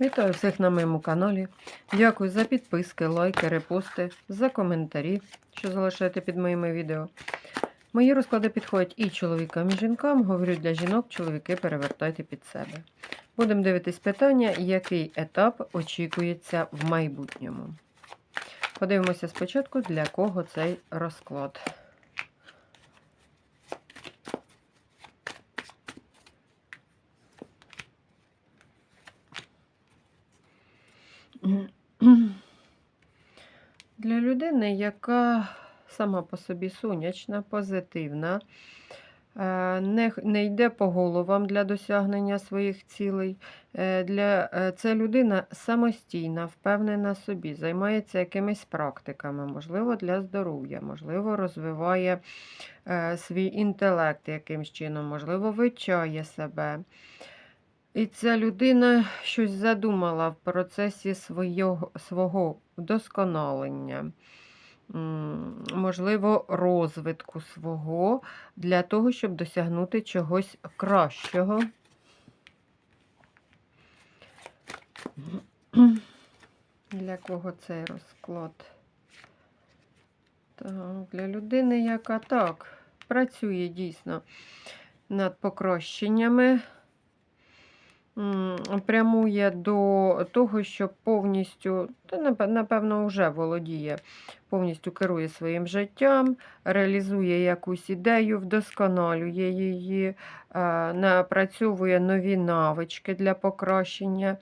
Вітаю всіх на моєму каналі. Дякую за підписки, лайки, репости, за коментарі, що залишаєте під моїми відео. Мої розклади підходять і чоловікам, і жінкам. Говорю для жінок, чоловіки перевертайте під себе. Будемо дивитись питання, який етап очікується в майбутньому. Подивимося спочатку, для кого цей розклад. Для людини, яка сама по собі сонячна, позитивна, е, не, не йде по головам для досягнення своїх цілей. Е, Для, е, це людина самостійна, впевнена собі, займається якимись практиками, можливо, для здоров'я, можливо, розвиває свій інтелект якимсь чином, можливо, вивчає себе. І ця людина щось задумала в процесі свого, свого вдосконалення, можливо, розвитку свого для того, щоб досягнути чогось кращого. Для кого цей розклад? Так, для людини, яка так працює дійсно над покращеннями прямує до того, що повністю, напевно, вже володіє, повністю керує своїм життям, реалізує якусь ідею, вдосконалює її, е, напрацьовує нові навички для покращення,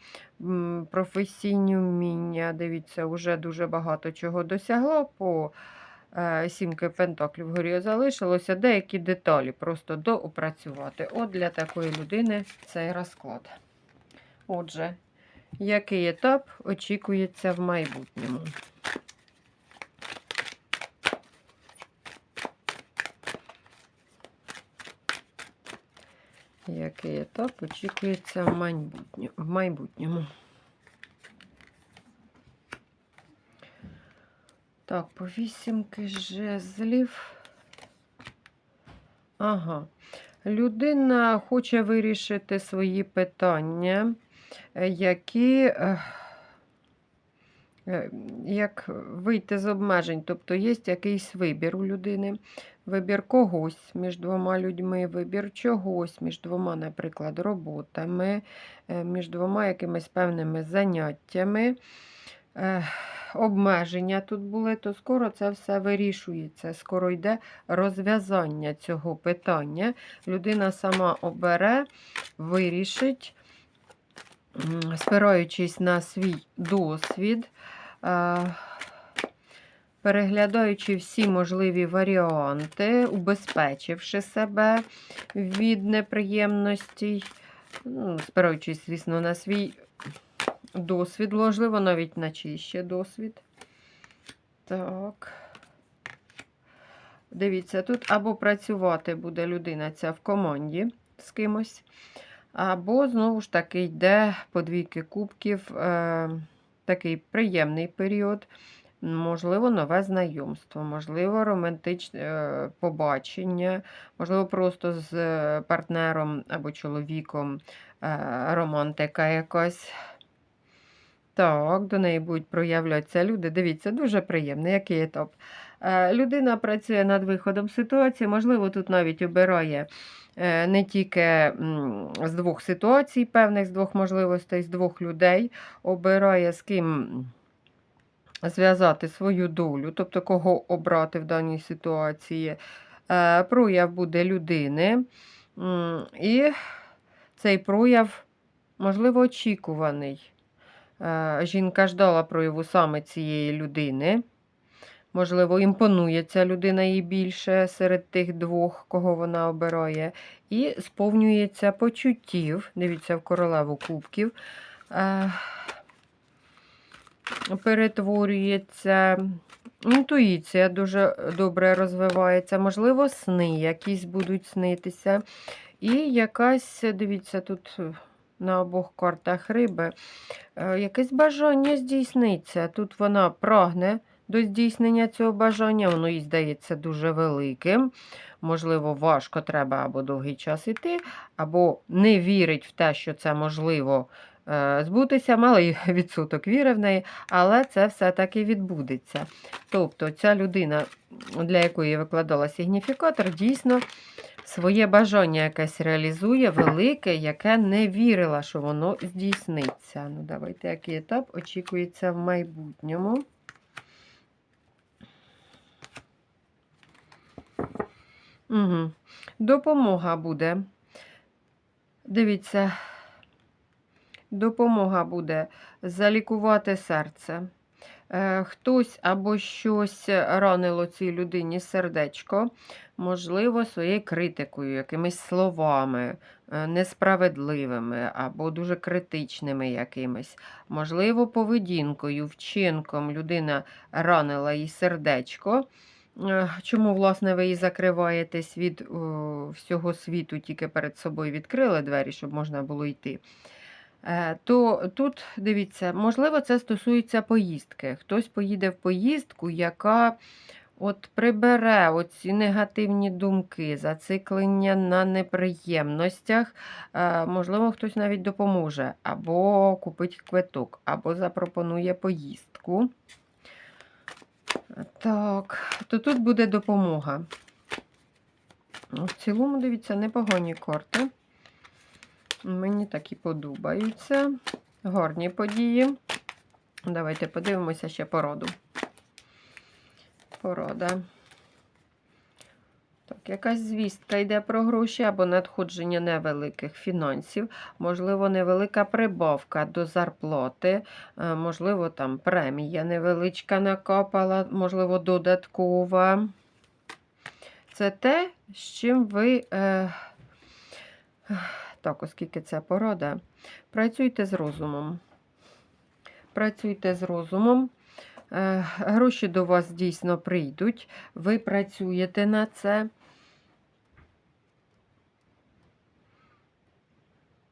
професійні вміння. Дивіться, вже дуже багато чого досягла по е, сімки пентаклів вгорі залишилося деякі деталі просто доопрацювати. От для такої людини цей розклад. Отже, який етап очікується в майбутньому? Який етап очікується в майбутньому? Так, по вісімки жезлів. Ага. Людина хоче вирішити свої питання, які е, е, як вийти з обмежень. Тобто є якийсь вибір у людини, вибір когось між двома людьми, вибір чогось між двома, наприклад, роботами, е, між двома якимись певними заняттями. Е, Обмеження тут були, то скоро це все вирішується. Скоро йде розв'язання цього питання. Людина сама обере, вирішить, спираючись на свій досвід, е, переглядаючи всі можливі варіанти, убезпечивши себе від неприємностей, ну, спираючись, звісно, на свій досвід, можливо, навіть на чий досвід. Так. Дивіться, тут або працювати буде людина ця в команді з кимось, або, знову ж таки, йде по двійки кубків, е, такий приємний період. Можливо, нове знайомство, можливо, романтичне е, побачення, можливо, просто з партнером або чоловіком е, романтика якась. Так, до неї будуть проявлятися люди. Дивіться, дуже приємний, який етап. Е, Людина працює над виходом ситуації, можливо, тут навіть обирає е, не тільки з двох ситуацій, певних з двох можливостей, з двох людей, обирає з ким зв'язати свою долю, тобто кого обрати в даній ситуації. Е, Прояв буде людини, і цей прояв, можливо, очікуваний. Жінка ждала прояву саме цієї людини. Можливо, імпонує ця людина їй більше серед тих двох, кого вона обирає. І сповнюється почуттів. Дивіться, в королеву кубків. Е, Перетворюється. Інтуїція дуже добре розвивається. Можливо, сни якісь будуть снитися. І якась, дивіться, тут на обох картах риби, е, якесь бажання здійсниться. Тут вона прагне до здійснення цього бажання, воно їй здається дуже великим. Можливо, важко треба або довгий час іти, або не вірить в те, що це можливо е, збутися, малий відсоток віри в неї, але це все-таки відбудеться. Тобто ця людина, для якої викладала сигніфікатор, дійсно своє бажання якесь реалізує, велике, яке не вірила, що воно здійсниться. Ну, давайте, який етап очікується в майбутньому. Угу. Допомога буде. Дивіться, допомога буде залікувати серце. Е, Хтось або щось ранило цій людині сердечко, можливо, своєю критикою, якимись словами е, несправедливими або дуже критичними якимись. Можливо, поведінкою, вчинком людина ранила їй сердечко. Е, Чому, власне, ви і закриваєтесь від о, всього світу, тільки перед собою відкрили двері, щоб можна було йти? Е, То тут дивіться, можливо, це стосується поїздки. Хтось поїде в поїздку, яка от прибере оці негативні думки, зациклення на неприємностях. Е, Можливо, хтось навіть допоможе, або купить квиток, або запропонує поїздку. Так, то тут буде допомога. Ну, В цілому, дивіться, непогані карти. Мені такі подобаються. Гарні події. Давайте подивимося ще породу. Порода. Якась звістка йде про гроші або надходження невеликих фінансів, можливо, невелика прибавка до зарплати, е, можливо, там премія невеличка накопала, можливо, додаткова. Це те, з чим ви. Е... Так, оскільки це порода, працюйте з розумом. Працюйте з розумом. Е, Гроші до вас дійсно прийдуть. Ви працюєте на це.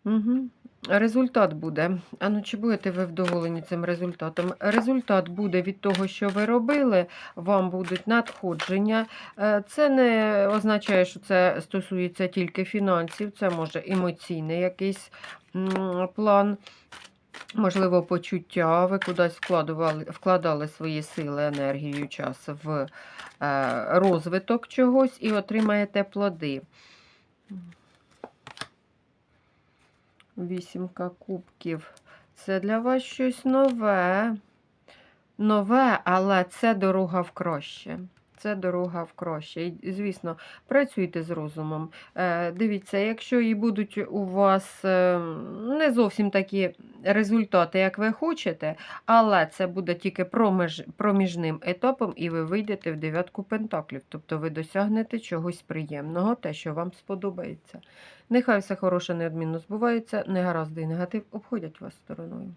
Угу. Результат буде. А ну чи будете ви вдоволені цим результатом? Результат буде від того, що ви робили, вам будуть надходження. Е, Це не означає, що це стосується тільки фінансів, це може емоційний якийсь план. Можливо, почуття, ви кудись вкладували, вкладали свої сили, енергію, час в е, розвиток чогось і отримаєте плоди. Вісімка кубків. Це для вас щось нове. Нове, але це дорога в краще. Це дорога в краще. І, звісно, працюйте з розумом. Е, дивіться, якщо і будуть у вас е, не зовсім такі результати, як ви хочете, але це буде тільки проміж, проміжним етапом, і ви вийдете в дев'ятку пентаклів. Тобто ви досягнете чогось приємного, те, що вам сподобається. Нехай все хороше неодмінно збувається, негаразди і негатив обходять вас стороною.